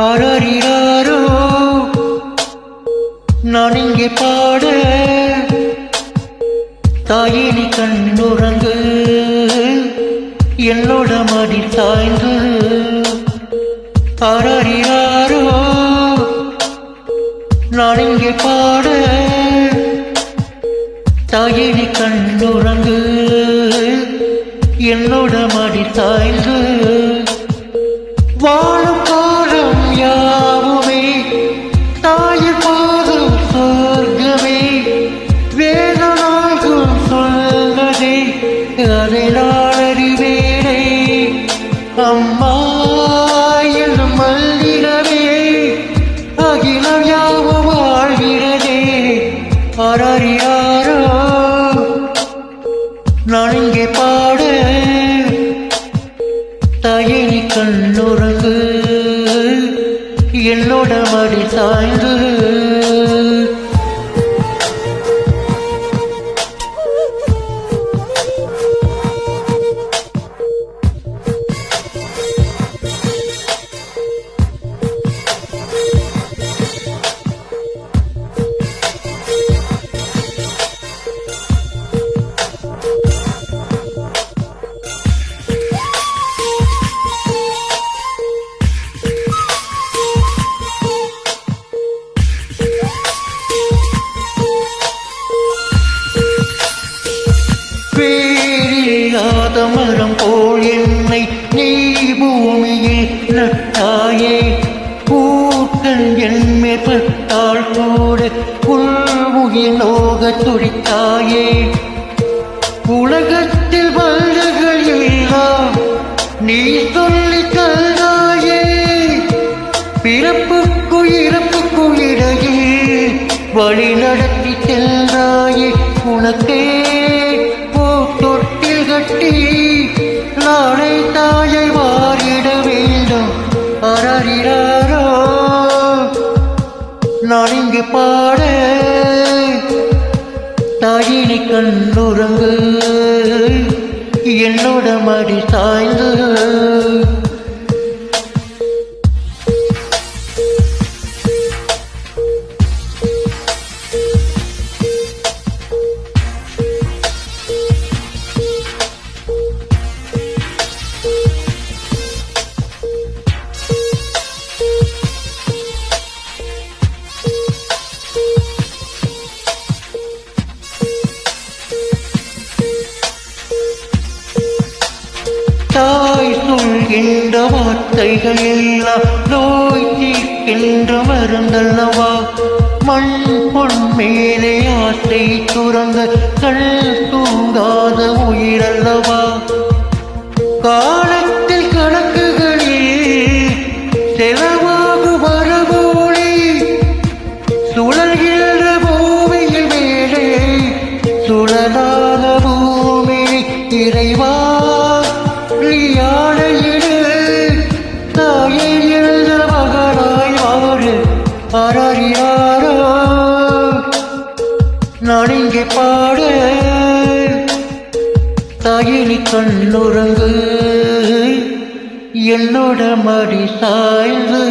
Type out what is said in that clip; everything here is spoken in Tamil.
ஆராரிராரோ நான் இங்கே பாட தாயினி கண்ணுறங்கு என்னோட மடி தாய்ந்து ஆராரிராரோ நான் இங்கே பாட தாயினி கண்ணுறங்கு என்னோட மடி தாய்ந்து வாழும் அம்மா என்னும் மல்லிடமே அகிலம் யாவும் வாழ்கிறதே ஆராரியாரோ நான் இங்கே பாட. தாயினி கண்ணுறங்கு. என்னோட மடி சாய்ந்து. பேரில்லாத போல் என்னை நீ பூமியில் நட்டாயே. பூக்கள் என் மேற்பட்டால் கூட புல்முகில் நோக துடித்தாயே. உலகத்தில் வல்லுகள் எல்லாம் நீ சொல்லி தந்தாயே. பிறப்புக்கு இறப்புக்கு இடையில் வழி நடத்தி சென்றாயே உனக்கே நாளை தாயை மாறிட வேண்டும். அரறிறாரோ நான் இங்கு பாட. தாயினி கண்ணுறங்கு. என்னோட மடி சாய்ந்து. தாய் சொல்கின்ற வார்த்தைகள் எல்லாம் நோய் தீர்க்கின்ற மருந்தல்லவா? மண் பொன் மேலே ஆசை துறந்த கண் தூங்காத உயிரல்லவா? காலத்தில் கணக்குகளில் செலவாகு வரவோழி சுழல்கின்ற பூமியில் மேலே சுழலா தாயினி கண்ணுறங்கு என்னோட மடி சாய்ந்து.